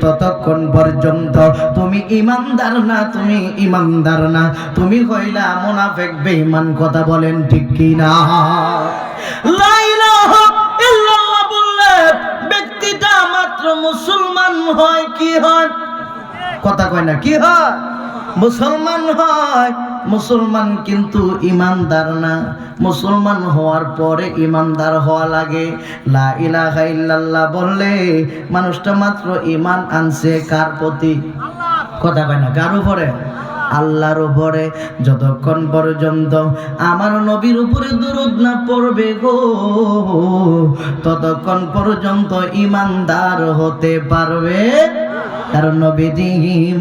ততক্ষণ পর্যন্ত তুমি ইমানদার না, তুমি ইমানদার না। তুমি হইলা মোনাফেক, বেঈমান, কথা বলেন ঠিক কি না ব্যক্তিটা মাত্র মুসলমান হয় কি হয়? কথা কয় না, কি হয়? মুসলমান হয়। মুসলমান কিন্তু ইমানদার না। মুসলমান হওয়ার পরে ইমানদার হওয়া লাগে। লা বললে, মানুষটা মাত্র ইমান আনছে কার প্রতি? কথা কয় না, কার উপরে? আল্লাহর উপরে। যতক্ষণ পর্যন্ত আমার নবীর উপরে দুরুদ না পড়বে গো, ততক্ষণ পর্যন্ত ইমানদার হতে পারবে কারণ নবীজি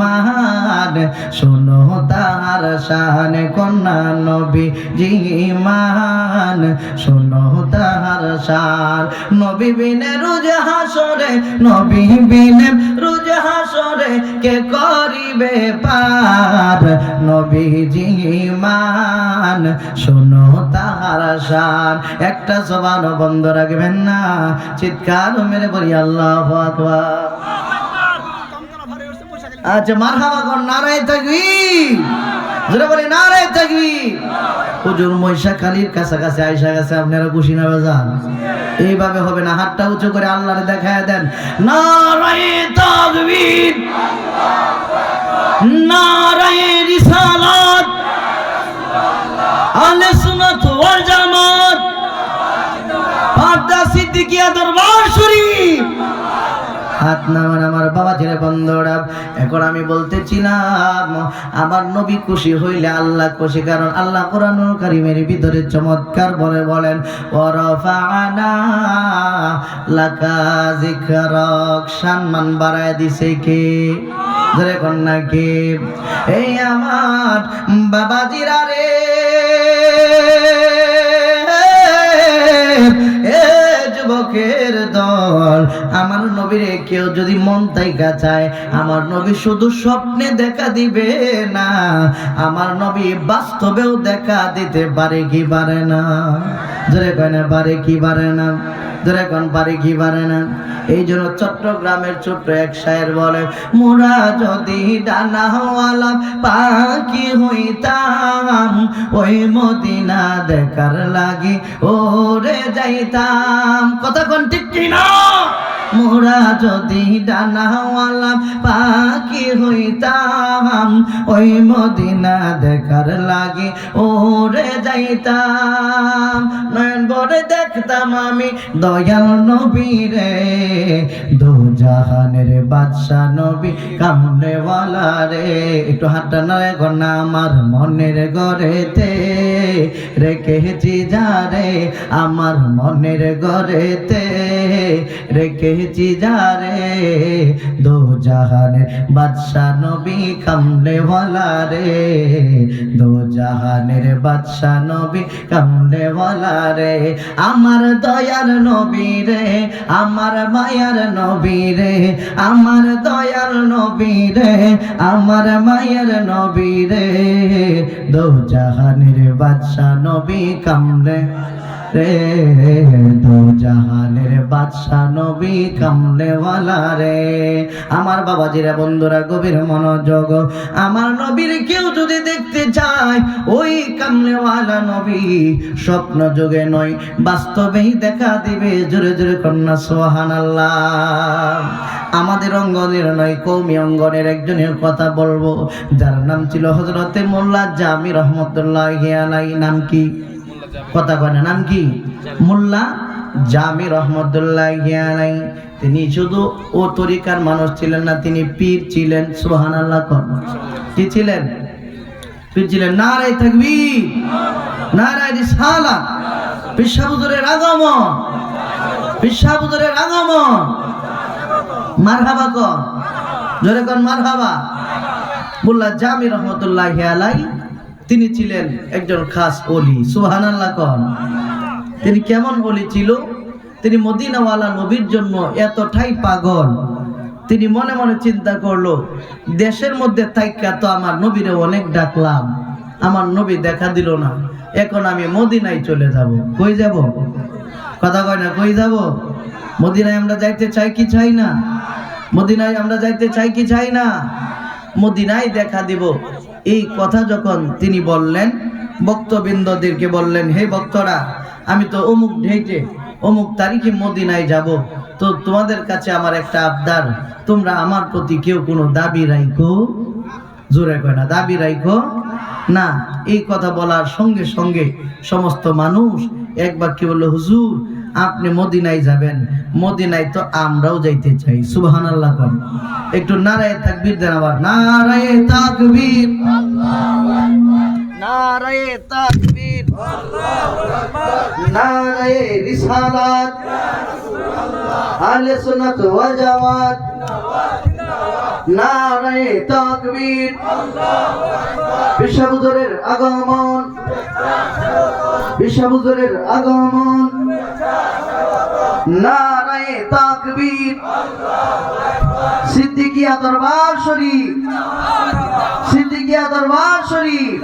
মান শোনো তার শান কন্যা নবীজি মান শোনো তার শান। নবী বিনে রোজ হাসরে, নবী বিনে রোজ হাসরে, কে করিবে পার নবীজি মান শোনো তার শান। একটা জবান বন্ধ রাখবেন না, চিৎকার মেরে বলি, আল্লাহ আকবার। আচ্ছা মার খাওয়া কর নারায় থাকবি জোরে বলি, নারায় থাকবি হুজুর মহিষা খালির কাছাকাছি আইসা গেছে, আপনারা খুশি না এইভাবে হবে না, হাতটা উঁচু করে দেন। নারায় তাকবীর। নারায় রিসালাত। আহলে সুন্নাত ওয়াল জামাত। সিদ্দিকিয়া দরবার নামান আমার বাবা ছেলে বন্ধরা, এখন আমি বলতেছিলাম আমার নবী খুশি হইলে আল্লাহ খুশি, কারণ আল্লাহ কোরআনুল কারিমের ভিতরে চমৎকার বলে বলেন সম্মান বাড়ায় দিছে কে? ধরে কন্যা কে? এই আমার বাবাজিরা রে আমার নবীরে কেউ যদি মন তাইকা চায়, আমার নবী শুধু স্বপ্নে দেখা দিবে না। আমার নবী বাস্তবেও দেখা দিতে পারে কি পারে না? ধরে কয় না, পারে কি পারে না? ধরে এখন পারে কি পারে না। এই জন্য চট্টগ্রামের ছোট্ট এক শায়ের বলে, মোরা যদি ডানা হওয়ালাম পাখি হইতাম, ওই মদিনা দেখার লাগি, ওরে যাইতাম। কথা কোন ঠিক কিনা? মোরা যদি ডানাওয়ালা পাখি হইতাম, ওই মদিনা দেখার লাগে ওরে যাইতাম। নয়ন বরে দেখতাম আমি দয়াল নবীরে দু জাহানের বাদশা নবী কামড়েওয়ালা রে একটু হাতটা নয় গনা আমার মনের গড়েতে রেখেছি যারে, আমার মনের গড়েতে রেখেছি যারে দো জাহানের বাদশা নবী কামলেওয়ালা রে দো জাহানের বাদশা নবী কামলেওয়ালা রে আমার দয়ার নবী রে, আমার মায়ার নবী রে, আমার দয়ার নবী রে, আমার মায়ের নবী রে। দো জাহানের বাদশা নবী কামলে রে, দো জাহানের বাদশা নবী কামলেওয়ালা রে। আমার বাবাজিরা, বন্ধুরা, গভীর মনোযোগ। আমার নবীর কেউ যদি দেখতে চায়, ওই কামলেওয়ালা নবী স্বপ্ন যোগে নয়, বাস্তবেই দেখা দিবে জোরে জোরে কন্যা সোহান আল্লাহ আমাদের অঙ্গনের নয় কৌমি অঙ্গনের একজনের কথা বলব, যার নাম ছিল হজরতে মোল্লা জামি রহমতুল্লাহ নাম কি? কথা কয় না নাম কি? মোল্লা জামি রহমতুল্লাহ আলাই তিনি শুধু ও তরিকার মানুষ ছিলেন না তিনি পীর ছিলেন সুহান আল্লাহ কি ছিলেন? পীর ছিলেন নারায় থাকবি নারায় রিসালা পিসাবুদরের আগমন পিসাবুদরের আগমন। মারহাবা কর জোরে কর মারহাবা। মোল্লা জামি রহমতুল্লাহ আলাই তিনি ছিলেন একজন খাস অলি সুহান আল্লাহ কন। তিনি কেমন অলি ছিল? তিনি মদিনাওয়ালা নবীর জন্য এতটাই পাগল। তিনি মনে মনে চিন্তা করল, দেশের মধ্যে থাইকা তো আমার নবীরে অনেক ডাকলাম। আমার নবী দেখা দিল না। এখন আমি মদিনায় চলে যাব। কই যাব? কথা কয় না, কই যাব? মদিনায় আমরা যাইতে চাই কি চাই না? মদিনায় আমরা যাইতে চাই কি চাই না? মদিনায় দেখা দিব। এই কথা যখন তিনি বললেন বক্তবৃন্দদেরকে বললেন, হে ভক্তরা, আমি তো অমুক ঢেইটে অমুক তারিখে মদিনায় যাব। তো তোমাদের কাছে আমার একটা আবদার, তোমরা আমার প্রতি কেউ কোনো দাবি রাইখো? জোরে কয় না, দাবি রাইখো? না, এই কথা বলার সঙ্গে সঙ্গে সমস্ত মানুষ একবার কি বলল, হুজুর আপনি মদিনায় যাবেন। মদিনায় তো আমরাও যাইতে চাই সুবহান আল্লাহ একটু নারায় তাকবীর দেন আবার। নারায় তাকবীর। নারায় তাকবীর। নারায় রিসালাত। আহলে সুন্নাত ওয়াল জামাত। নারায় তাকবীর। বিশ্ববুজুরের আগমন। বিশ্ববুজুরের আগমন। নারায় তাকবীর। সিদ্দিকিয়া দরবার শরীফ। সিদ্দিকিয়া দরবার শরীফ।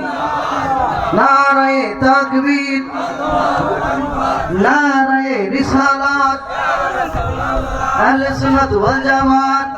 নারায় তাকবীর। নারায় রিসালাত। আহলে সুন্নাত ওয়াল জামাত।